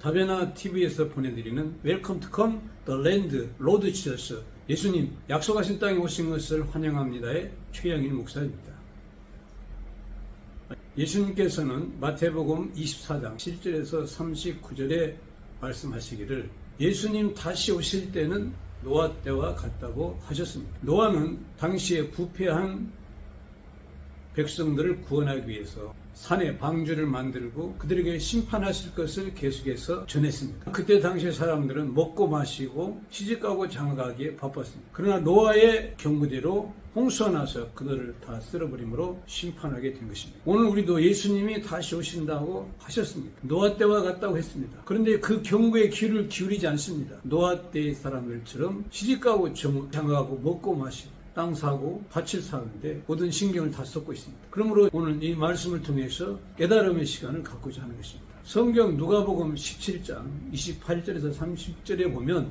다베나 TV에서 보내드리는 웰컴 투컴 더 랜드 로드 지저스 예수님 약속하신 땅에 오신 것을 환영합니다의 최영일 목사입니다. 예수님께서는 마태복음 24장 7절에서 39절에 말씀하시기를 예수님 다시 오실 때는 노아 때와 같다고 하셨습니다. 노아는 당시에 부패한 백성들을 구원하기 위해서 산에 방주를 만들고 그들에게 심판하실 것을 계속해서 전했습니다. 그때 당시 사람들은 먹고 마시고 시집가고 장가가기에 바빴습니다. 그러나 노아의 경고대로 홍수가 나서 그들을 다 쓸어버림으로 심판하게 된 것입니다. 오늘 우리도 예수님이 다시 오신다고 하셨습니다. 노아 때와 같다고 했습니다. 그런데 그 경고에 귀를 기울이지 않습니다. 노아 때의 사람들처럼 시집가고 장가가고 먹고 마시고 땅 사고 밭을 사는데 모든 신경을 다 쏟고 있습니다. 그러므로 오늘 이 말씀을 통해서 깨달음의 시간을 갖고자 하는 것입니다. 성경 누가복음 17장 28절에서 30절에 보면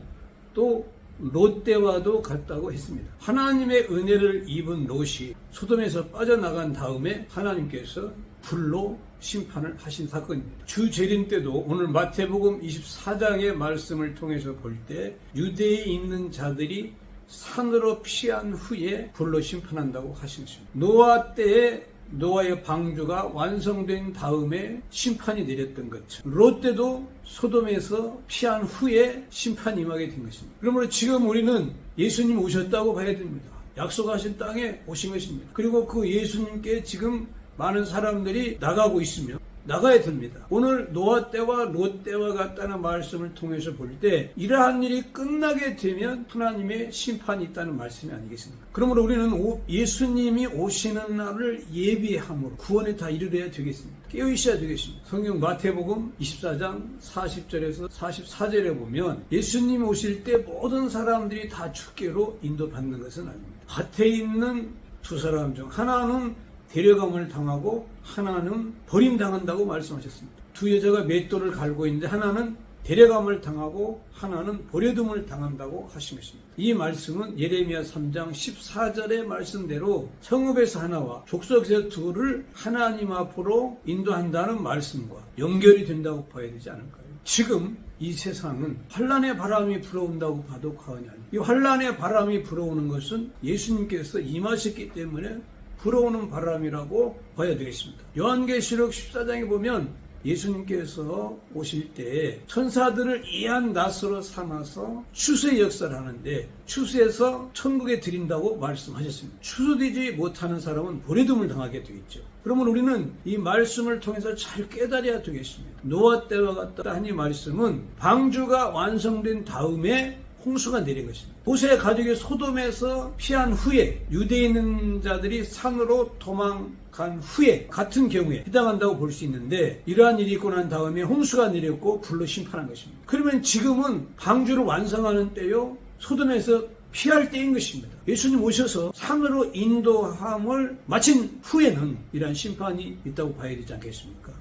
또 롯대와도 같다고 했습니다. 하나님의 은혜를 입은 롯이 소돔에서 빠져나간 다음에 하나님께서 불로 심판을 하신 사건입니다. 주 재림 때도 오늘 마태복음 24장의 말씀을 통해서 볼 때 유대에 있는 자들이 산으로 피한 후에 불로 심판한다고 하신 것입니다. 노아 때에 노아의 방주가 완성된 다음에 심판이 내렸던 것처럼 롯 때도 소돔에서 피한 후에 심판이 임하게 된 것입니다. 그러므로 지금 우리는 예수님 오셨다고 봐야 됩니다. 약속하신 땅에 오신 것입니다. 그리고 그 예수님께 지금 많은 사람들이 나가고 있으며 나가야 됩니다. 오늘 노아 때와 롯 때와 같다는 말씀을 통해서 볼 때 이러한 일이 끝나게 되면 하나님의 심판이 있다는 말씀이 아니겠습니까? 그러므로 우리는 오- 예수님이 오시는 날을 예비함으로 구원에 다 이르러야 되겠습니다. 깨어 있어야 되겠습니다. 성경 마태복음 24장 40절에서 44절에 보면 예수님 오실 때 모든 사람들이 다 죽게로 인도받는 것은 아닙니다. 밭에 있는 두 사람 중 하나는 데려감을 당하고 하나는 버림당한다고 말씀하셨습니다. 두 여자가 맷돌을 갈고 있는데 하나는 데려감을 당하고 하나는 버려둠을 당한다고 하신 것입니다. 이 말씀은 예레미야 3장 14절의 말씀대로 성읍에서 하나와 족속에서 둘을 하나님 앞으로 인도한다는 말씀과 연결이 된다고 봐야 되지 않을까요? 지금 이 세상은 환란의 바람이 불어온다고 봐도 과언이 아닙니다. 이 환란의 바람이 불어오는 것은 예수님께서 임하셨기 때문에 불어오는 바람이라고 봐야 되겠습니다. 요한계시록 14장에 보면 예수님께서 오실 때 천사들을 이한 낫으로 삼아서 추수의 역사를 하는데 추수해서 천국에 드린다고 말씀하셨습니다. 추수되지 못하는 사람은 보내둠을 당하게 되겠죠. 그러면 우리는 이 말씀을 통해서 잘 깨달아야 되겠습니다. 노아 때와 같다 하니 말씀은 방주가 완성된 다음에 홍수가 내린 것입니다. 모세의 가족이 소돔에서 피한 후에 있는 자들이 산으로 도망간 후에 같은 경우에 해당한다고 볼 수 있는데 이러한 일이 있고 난 다음에 홍수가 내렸고 불로 심판한 것입니다. 그러면 지금은 방주를 완성하는 때요 소돔에서 피할 때인 것입니다. 예수님 오셔서 산으로 인도함을 마친 후에는 이러한 심판이 있다고 봐야 되지 않겠습니까?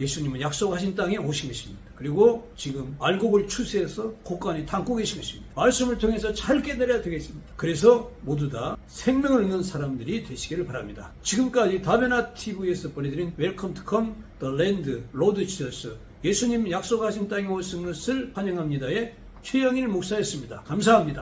예수님은 약속하신 땅에 오신 것입니다. 그리고 지금 알곡을 추수해서 곳간에 담고 계신 것입니다. 말씀을 통해서 잘 깨달아야 되겠습니다. 그래서 모두 다 생명을 얻는 사람들이 되시기를 바랍니다. 지금까지 다베나 TV에서 보내드린 웰컴 투컴 더 랜드 로드 지저스 예수님 약속하신 땅에 오신 것을 환영합니다의 최영일 목사였습니다. 감사합니다.